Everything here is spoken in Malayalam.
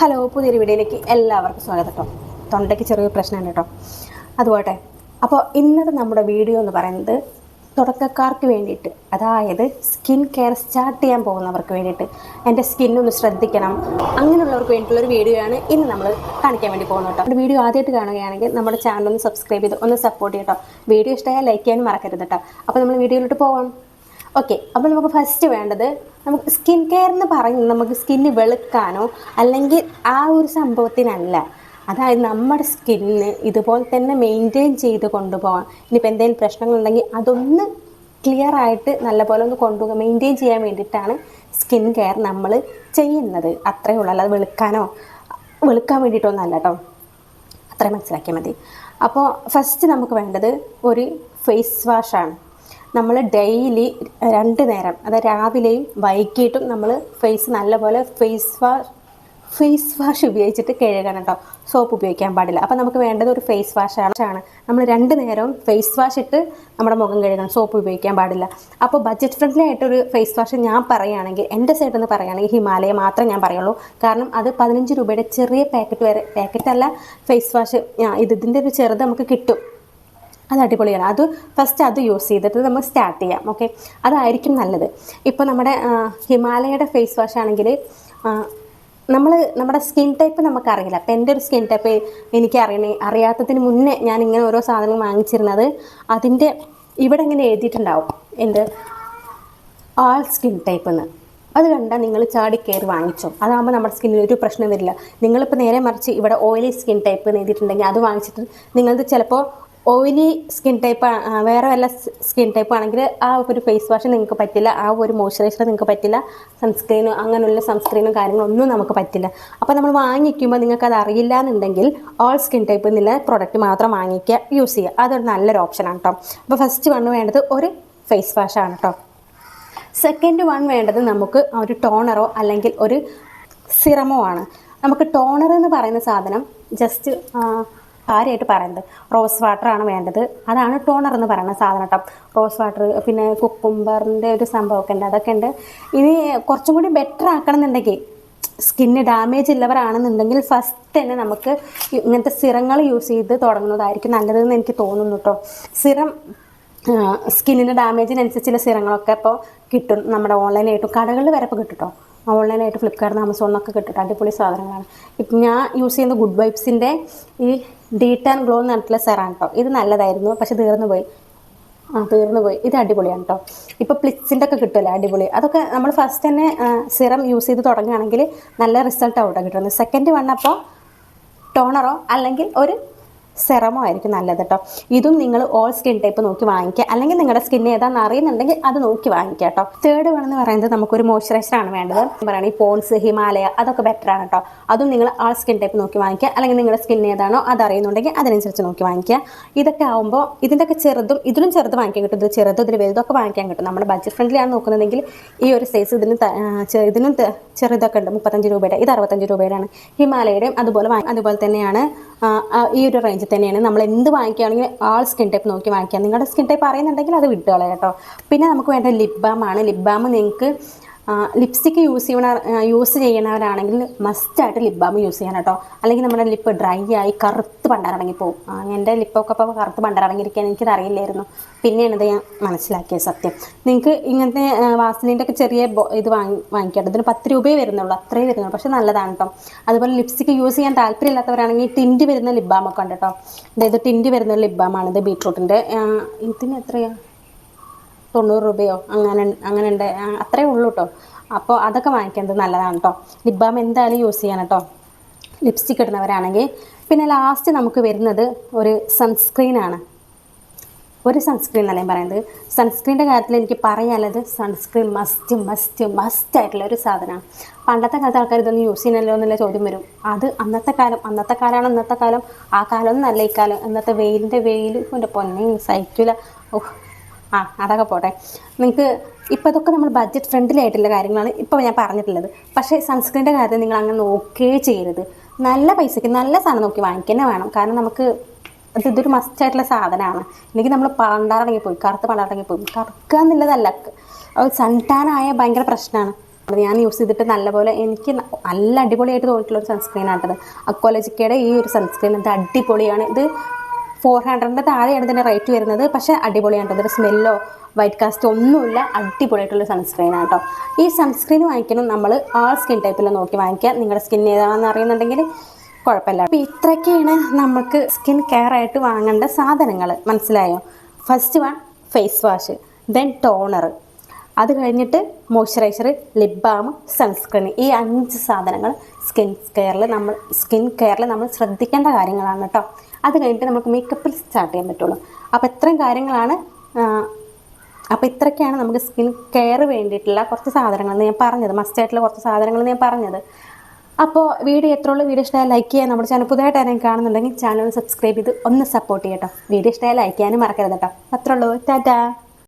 ഹലോ പുതിയൊരു വീഡിയോയിലേക്ക് എല്ലാവർക്കും സ്വാഗതം കേട്ടോ. തൊണ്ടയ്ക്ക് ചെറിയൊരു പ്രശ്നമുണ്ട് കേട്ടോ. അതുപോട്ടെ. അപ്പോൾ ഇന്നത്തെ നമ്മുടെ വീഡിയോ എന്ന് പറയുന്നത് തുടക്കക്കാർക്ക് വേണ്ടിയിട്ട് അതായത് സ്കിൻ കെയർ സ്റ്റാർട്ട് ചെയ്യാൻ പോകുന്നവർക്ക് വേണ്ടിയിട്ട്. എന്റെ സ്കിന്നൊന്ന് ശ്രദ്ധിക്കണം. അങ്ങനെയുള്ളവർക്ക് വേണ്ടിയിട്ടുള്ള ഒരു വീഡിയോ ആണ് ഇന്ന് നമ്മൾ കാണിക്കാൻ വേണ്ടി പോകുന്നത് കേട്ടോ. വീഡിയോ ആദ്യമായിട്ട് കാണുകയാണെങ്കിൽ നമ്മുടെ ചാനൽ ഒന്ന് സബ്സ്ക്രൈബ് ചെയ്ത് ഒന്ന് സപ്പോർട്ട് ചെയ്യട്ടോ വീഡിയോ ഇഷ്ടമായാൽ ലൈക്ക് ചെയ്യാനും മറക്കരുത് കേട്ടോ. അപ്പോൾ നമ്മൾ വീഡിയോയിലോട്ട് പോകാം ഓക്കെ അപ്പോൾ നമുക്ക് ഫസ്റ്റ് വേണ്ടത് നമുക്ക് സ്കിൻ കെയർ എന്ന് പറയുന്നത് നമുക്ക് സ്കിന്ന് വെളുക്കാനോ അല്ലെങ്കിൽ ആ ഒരു സംഭവത്തിനല്ല. അതായത് നമ്മുടെ സ്കിന്ന് ഇതുപോലെ തന്നെ മെയിന്റെയിൻ ചെയ്ത് കൊണ്ടുപോകാം ഇനിയിപ്പോൾ എന്തെങ്കിലും പ്രശ്നങ്ങളുണ്ടെങ്കിൽ അതൊന്ന് ക്ലിയർ ആയിട്ട് നല്ലപോലെ ഒന്ന് കൊണ്ടുപോകാൻ മെയിന്റെയിൻ ചെയ്യാൻ വേണ്ടിയിട്ടാണ് സ്കിൻ കെയർ നമ്മൾ ചെയ്യുന്നത്. അത്രയേ ഉള്ളൂ. അല്ലാതെ വെളുക്കാനോ വെളുക്കാൻ വേണ്ടിയിട്ടൊന്നല്ല കേട്ടോ അത്രയും മനസ്സിലാക്കിയാൽ മതി. അപ്പോൾ ഫസ്റ്റ് നമുക്ക് വേണ്ടത് ഒരു ഫേസ് വാഷാണ് നമ്മൾ ഡെയിലി രണ്ട് നേരം അതായത് രാവിലെയും വൈകിട്ടും നമ്മൾ ഫേസ് നല്ലപോലെ ഫേസ് വാഷ് ഫേസ് വാഷ് ഉപയോഗിച്ചിട്ട് കഴുകണം കേട്ടോ സോപ്പ് ഉപയോഗിക്കാൻ പാടില്ല. അപ്പോൾ നമുക്ക് വേണ്ടത് ഒരു ഫേസ് വാഷാണ് നമ്മൾ രണ്ട് നേരവും ഫേസ് വാഷ് ഇട്ട് നമ്മുടെ മുഖം കഴുകണം. സോപ്പ് ഉപയോഗിക്കാൻ പാടില്ല. അപ്പോൾ ബഡ്ജറ്റ് ഫ്രണ്ട്ലി ആയിട്ടൊരു ഫേസ് വാഷ് ഞാൻ പറയുകയാണെങ്കിൽ എന്റെ സൈഡിൽ നിന്ന് പറയുകയാണെങ്കിൽ ഹിമാലയ മാത്രം ഞാൻ പറയുള്ളൂ. കാരണം അത് പതിനഞ്ച് രൂപയുടെ ചെറിയ പാക്കറ്റ് വരെ പാക്കറ്റല്ല ഫേസ് വാഷ് ഇത് ഇതിന്റെ ഒരു ചെറുത് നമുക്ക് കിട്ടും. അത് അടിപൊളിയാണ്. അത് ഫസ്റ്റ് അത് യൂസ് ചെയ്തിട്ട് നമ്മൾ സ്റ്റാർട്ട് ചെയ്യാം ഓക്കെ അതായിരിക്കും നല്ലത്. ഇപ്പോൾ നമ്മുടെ ഹിമാലയയുടെ ഫേസ് വാഷ് ആണെങ്കിൽ നമ്മൾ നമ്മുടെ സ്കിൻ ടൈപ്പ് നമുക്കറിയില്ല. അപ്പം എന്റെ ഒരു സ്കിൻ ടൈപ്പ് എനിക്ക് അറിയണേ അറിയാത്തതിന് മുന്നേ ഞാൻ ഇങ്ങനെ ഓരോ സാധനങ്ങൾ വാങ്ങിച്ചിരുന്നത് അതിന്റെ ഇവിടെ ഇങ്ങനെ എഴുതിയിട്ടുണ്ടാവും. എന്ത്? ആൾ സ്കിൻ ടൈപ്പ് എന്ന് അത് കണ്ടാൽ നിങ്ങൾ ചാടി കയറി വാങ്ങിച്ചോ. അതാകുമ്പോൾ നമ്മുടെ സ്കിന്നിൽ ഒരു പ്രശ്നം വരില്ല. നിങ്ങളിപ്പോൾ നേരെ മറിച്ച് ഇവിടെ ഓയിലി സ്കിൻ ടൈപ്പ് നേടിയിട്ടുണ്ടെങ്കിൽ അത് വാങ്ങിച്ചിട്ട് നിങ്ങളത് ചിലപ്പോൾ ഓയിലി സ്കിൻ ടൈപ്പ് വേറെ വല്ല സ്കിൻ ടൈപ്പ് ആണെങ്കിൽ ആ ഒരു ഫേസ് വാഷ് നിങ്ങൾക്ക് പറ്റില്ല ആ ഒരു മോയ്സ്ചറൈസർ നിങ്ങൾക്ക് പറ്റില്ല സൺസ്ക്രീനും അങ്ങനെയുള്ള സൺസ്ക്രീനും കാര്യങ്ങളൊന്നും നമുക്ക് പറ്റില്ല. അപ്പോൾ നമ്മൾ വാങ്ങിക്കുമ്പോൾ നിങ്ങൾക്ക് അത് അറിയില്ല എന്നുണ്ടെങ്കിൽ ഓൾ സ്കിൻ ടൈപ്പ് എന്നുള്ള പ്രൊഡക്റ്റ് മാത്രം വാങ്ങിക്കുക യൂസ് ചെയ്യുക. അതൊരു നല്ലൊരു ഓപ്ഷനാണ് കേട്ടോ അപ്പോൾ ഫസ്റ്റ് വണ്ണ് വേണ്ടത് ഒരു ഫേസ് വാഷാണ് കേട്ടോ സെക്കൻഡ് വൺ വേണ്ടത് നമുക്ക് ഒരു ടോണറോ അല്ലെങ്കിൽ ഒരു സിറമോ ആണ്. നമുക്ക് ടോണർ എന്ന് പറയുന്ന സാധനം ജസ്റ്റ് കാര്യമായിട്ട് പറയുന്നത് റോസ് വാട്ടർ ആണ് വേണ്ടത്. അതാണ് ടോണർ എന്ന് പറയുന്ന സാധനം കേട്ടോ. റോസ് വാട്ടർ പിന്നെ കുക്കുംബറിന്റെ ഒരു സംഭവമൊക്കെ ഉണ്ട്. അതൊക്കെ ഉണ്ട്. ഇനി കുറച്ചും കൂടി ബെറ്റർ ആക്കണം എന്നുണ്ടെങ്കിൽ സ്കിന്ന് ഡാമേജ് ഉള്ളവരാണെന്നുണ്ടെങ്കിൽ ഫസ്റ്റ് തന്നെ നമുക്ക് ഇങ്ങനത്തെ സിറങ്ങൾ യൂസ് ചെയ്ത് തുടങ്ങുന്നതായിരിക്കും നല്ലതെന്ന് എനിക്ക് തോന്നുന്നു കേട്ടോ സിറം സ്കിന്നിന്റെ ഡാമേജിനനുസരിച്ചുള്ള സിറങ്ങളൊക്കെ ഇപ്പോൾ കിട്ടും. നമ്മുടെ ഓൺലൈനായിട്ടും കടകളിൽ വരെ കിട്ടും കേട്ടോ ഓൺലൈനായിട്ട് ഫ്ലിപ്കാർട്ട് ആമസോണിനൊക്കെ കിട്ടിയിട്ട് അടിപൊളി സാധനങ്ങളാണ്. ഇപ്പം ഞാൻ യൂസ് ചെയ്യുന്ന ഗുഡ് വൈബ്സിന്റെ ഈ ഡീറ്റ് ആൻഡ് ഗ്ലോ എന്ന് പറഞ്ഞിട്ടുള്ള സെറാണ് കേട്ടോ ഇത് നല്ലതായിരുന്നു പക്ഷെ തീർന്നു പോയി. ആ തീർന്നു പോയി. ഇത് അടിപൊളിയാണ് കേട്ടോ ഇപ്പോൾ പ്ലിറ്റ്സിന്റെ ഒക്കെ കിട്ടുമല്ലോ അടിപൊളി. അതൊക്കെ നമ്മൾ ഫസ്റ്റ് തന്നെ സിറം യൂസ് ചെയ്ത് തുടങ്ങുകയാണെങ്കിൽ നല്ല റിസൾട്ട് ഔട്ടാണ് കിട്ടുന്നത്. സെക്കൻഡ് വണ്ണപ്പോൾ ടോണറോ അല്ലെങ്കിൽ ഒരു സെറമോ ആയിരിക്കും നല്ലത് കേട്ടോ ഇതും നിങ്ങൾ ഓൾ സ്കിൻ ടൈപ്പ് നോക്കി വാങ്ങിക്കുക അല്ലെങ്കിൽ നിങ്ങളുടെ സ്കിൻ ഏതാണെന്ന് അറിയുന്നുണ്ടെങ്കിൽ അത് നോക്കി വാങ്ങിക്കുക കേട്ടോ തേർഡ് വൺ എന്ന് പറയുന്നത് നമുക്കൊരു മോയ്സ്ചറൈസർ ആണ് വേണ്ടത്. പറയുകയാണെങ്കിൽ പോൺസ് ഹിമാലയ അതൊക്കെ ബെറ്റർ ആണ് കേട്ടോ അതും നിങ്ങൾ ആൾ സ്കിൻ ടൈപ്പ് നോക്കി വാങ്ങിക്കുക അല്ലെങ്കിൽ നിങ്ങളുടെ സ്കിൻ ഏതാണോ അത് അറിയുന്നുണ്ടെങ്കിൽ അതിനനുസരിച്ച് നോക്കി വാങ്ങിക്കുക ഇതൊക്കെ ആകുമ്പോൾ ഇതിന്റെയൊക്കെ ചെറുതും ഇതിലും ചെറുത് വാങ്ങിക്കാൻ കിട്ടും. ഇത് ചെറുതും ഇതിൽ വലുതൊക്കെ വാങ്ങിക്കാൻ കിട്ടും. നമ്മുടെ ബഡ്ജറ്റ് ഫ്രണ്ട്ലി ആണ് നോക്കുന്നതെങ്കിൽ ഈ ഒരു സൈസ് ഇതിന് ഇതിനും ചെറുതൊക്കെ ഉണ്ട്. മുപ്പത്തഞ്ച് രൂപയുടെ ഇത് അറുപത്തഞ്ച് രൂപയുടെയാണ്. ഹിമാലയുടെയും അതുപോലെ അതുപോലെ തന്നെയാണ് ഈ ഒരു റേഞ്ചിൽ തന്നെയാണ്. നമ്മൾ എന്ത് വാങ്ങിക്കുകയാണെങ്കിൽ ആൾ സ്കിൻ ടൈപ്പ് നോക്കി വാങ്ങിക്കുക നിങ്ങളുടെ സ്കിൻ ടൈപ്പ് അറിയുന്നുണ്ടെങ്കിൽ അത് വിട്ടുകളയാം കേട്ടോ. പിന്നെ നമുക്ക് വേണ്ട ലിപ് ബാമാണ് ലിപ് ബാം നിങ്ങൾക്ക് ലിപ്സ്റ്റിക്ക് യൂസ് ചെയ്യണ യൂസ് ചെയ്യണവരാണെങ്കിൽ മസ്റ്റായിട്ട് ലിപ് ബാം യൂസ് ചെയ്യണം കേട്ടോ. അല്ലെങ്കിൽ നമ്മുടെ ലിപ്പ് ഡ്രൈ ആയി കറുത്ത് പോകും എന്റെ ലിപ്പൊക്കെ ഇപ്പോൾ കറുത്ത് പണ്ടാറടങ്ങിയിരിക്കാൻ എനിക്കത് അറിയില്ലായിരുന്നു. പിന്നെയാണ് ഇത് ഞാൻ മനസ്സിലാക്കിയത് സത്യം. നിങ്ങൾക്ക് ഇങ്ങനത്തെ വാസലിന്റെ ഒക്കെ ചെറിയ ഇത് വാങ്ങി വാങ്ങിക്കട്ടോ ഇതിന് പത്ത് രൂപയേ വരുന്നുള്ളൂ. അത്രേ വരുന്നുള്ളൂ. പക്ഷെ നല്ലതാണ് കേട്ടോ. അതുപോലെ ലിപ്സ്റ്റിക്ക് യൂസ് ചെയ്യാൻ താല്പര്യമില്ലാത്തവരാണെങ്കിൽ ടിന്റ് വരുന്ന ലിപ് ബാമൊക്കെ ഉണ്ട് കേട്ടോ. അതായത് ടിന്റ് വരുന്ന ലിപ് ബാമാണ് ഇത് ബീട്രൂട്ടിന്റെ ഇതിന് എത്രയാണ് തൊണ്ണൂറ് രൂപയോ അങ്ങനെ അങ്ങനെ ഉണ്ട്. അത്രേ ഉള്ളൂ കേട്ടോ അപ്പോൾ അതൊക്കെ വാങ്ങിക്കുന്നത് നല്ലതാണ് കേട്ടോ ലിപ് ബാം എന്തായാലും യൂസ് ചെയ്യണം കേട്ടോ ലിപ്സ്റ്റിക് ഇടുന്നവരാണെങ്കിൽ പിന്നെ ലാസ്റ്റ് നമുക്ക് വരുന്നത് ഒരു സൺസ്ക്രീനാണ് ഒരു സൺസ്ക്രീൻ എന്നല്ല ഞാൻ പറയുന്നത്? സൺസ്ക്രീന്റെ കാര്യത്തിൽ എനിക്ക് പറയാനുള്ളത് സൺസ്ക്രീൻ മസ്റ്റ് മസ്റ്റ് മസ്റ്റ് ആയിട്ടുള്ള ഒരു സാധനമാണ്. പണ്ടത്തെ കാലത്ത് ആൾക്കാർ ഇതൊന്നും യൂസ് ചെയ്യണമല്ലോ എന്നുള്ള ചോദ്യം വരും. അത് അന്നത്തെ കാലം അന്നത്തെ കാലമാണ് ഇന്നത്തെ കാലം. ആ കാലം ഒന്നല്ല ഈ കാലം. ഇന്നത്തെ വെയിലിന്റെ വെയിൽ പൊന്നെ സഹിക്കില്ല ഓഹ് ആ അതൊക്കെ പോട്ടെ. നിങ്ങൾക്ക് ഇപ്പോൾ ഇതൊക്കെ നമ്മൾ ബഡ്ജറ്റ് ഫ്രണ്ട്ലി ആയിട്ടുള്ള കാര്യങ്ങളാണ് ഇപ്പോൾ ഞാൻ പറഞ്ഞിട്ടുള്ളത്. പക്ഷേ സൺസ്ക്രീന്റെ കാര്യത്തിൽ നിങ്ങൾ അങ്ങനെ നോക്കേ ചെയ്യരുത്. നല്ല പൈസയ്ക്ക് നല്ല സാധനം നോക്കി വാങ്ങിക്കുക വേണം. കാരണം നമുക്ക് അത് ഇതൊരു മസ്റ്റായിട്ടുള്ള സാധനമാണ്. അല്ലെങ്കിൽ നമ്മൾ പണ്ടാറടങ്ങി പോയി കറുത്ത് പണ്ടാറടങ്ങി പോയി. കറുക്കുക എന്നുള്ളതല്ല അത് സൺ ടാൻ ഭയങ്കര പ്രശ്നമാണ് ഞാൻ യൂസ് ചെയ്തിട്ട് നല്ലപോലെ എനിക്ക് നല്ല അടിപൊളിയായിട്ട് തോന്നിയിട്ടുള്ള ഒരു സൺസ്ക്രീൻ ആട്ടത് ഈ ഒരു സൺസ്ക്രീൻ ഇത് അടിപൊളിയാണ്. ഇത് ഫോർ ഹൺഡ്രഡിന്റെ താഴെയാണ് ഇതിന്റെ റേറ്റ് വരുന്നത്. പക്ഷേ അടിപൊളിയാണ് ഇതിന്റെ സ്മെല്ലോ വൈറ്റ് കാസ്റ്റ് ഒന്നുമില്ല. അടിപൊളിയായിട്ടുള്ള സൺസ്ക്രീൻ ആട്ടോ ഈ സൺസ്ക്രീൻ വാങ്ങിക്കണം നമ്മൾ ആൾ സ്കിൻ ടൈപ്പിൽ നോക്കി വാങ്ങിക്കുക. നിങ്ങളുടെ സ്കിൻ ഏതാണെന്ന് അറിയുന്നുണ്ടെങ്കിൽ കുഴപ്പമില്ല. അപ്പോൾ ഇത്രയൊക്കെയാണ് നമുക്ക് സ്കിൻ കെയർ ആയിട്ട് വാങ്ങേണ്ട സാധനങ്ങൾ. മനസ്സിലായോ? First one face wash then toner അത് കഴിഞ്ഞിട്ട് മോയ്സ്ചറൈസർ ലിപ് ബാം സൺസ്ക്രീൻ ഈ അഞ്ച് സാധനങ്ങൾ സ്കിൻ കെയറിൽ നമ്മൾ സ്കിൻ കെയറിൽ നമ്മൾ ശ്രദ്ധിക്കേണ്ട കാര്യങ്ങളാണ് കേട്ടോ. അത് കഴിഞ്ഞിട്ട് നമുക്ക് മേക്കപ്പിൽ സ്റ്റാർട്ട് ചെയ്യാൻ പറ്റുള്ളൂ. അപ്പോൾ ഇത്രയും കാര്യങ്ങളാണ് അപ്പോൾ ഇത്രയൊക്കെയാണ് നമുക്ക് സ്കിൻ കെയർ വേണ്ടിയിട്ടുള്ള കുറച്ച് സാധനങ്ങൾ ഞാൻ പറഞ്ഞത്. മസ്റ്റായിട്ടുള്ള കുറച്ച് സാധനങ്ങൾ ഞാൻ പറഞ്ഞത്. അപ്പോൾ വീഡിയോ എത്ര ഉള്ളൂ. വീഡിയോ ഇഷ്ടമായ ലൈക്ക് ചെയ്യാൻ നമ്മുടെ ചാനൽ പുതുതായിട്ട് ആരെങ്കിലും കാണുന്നുണ്ടെങ്കിൽ ചാനൽ സബ്സ്ക്രൈബ് ചെയ്ത് ഒന്ന് സപ്പോർട്ട് ചെയ്യട്ടോ. വീഡിയോ ഇഷ്ടമായ ലൈക്ക് ചെയ്യാനും മറക്കരുത് കേട്ടോ. അത്രേ ഉള്ളൂ. ടാറ്റാ.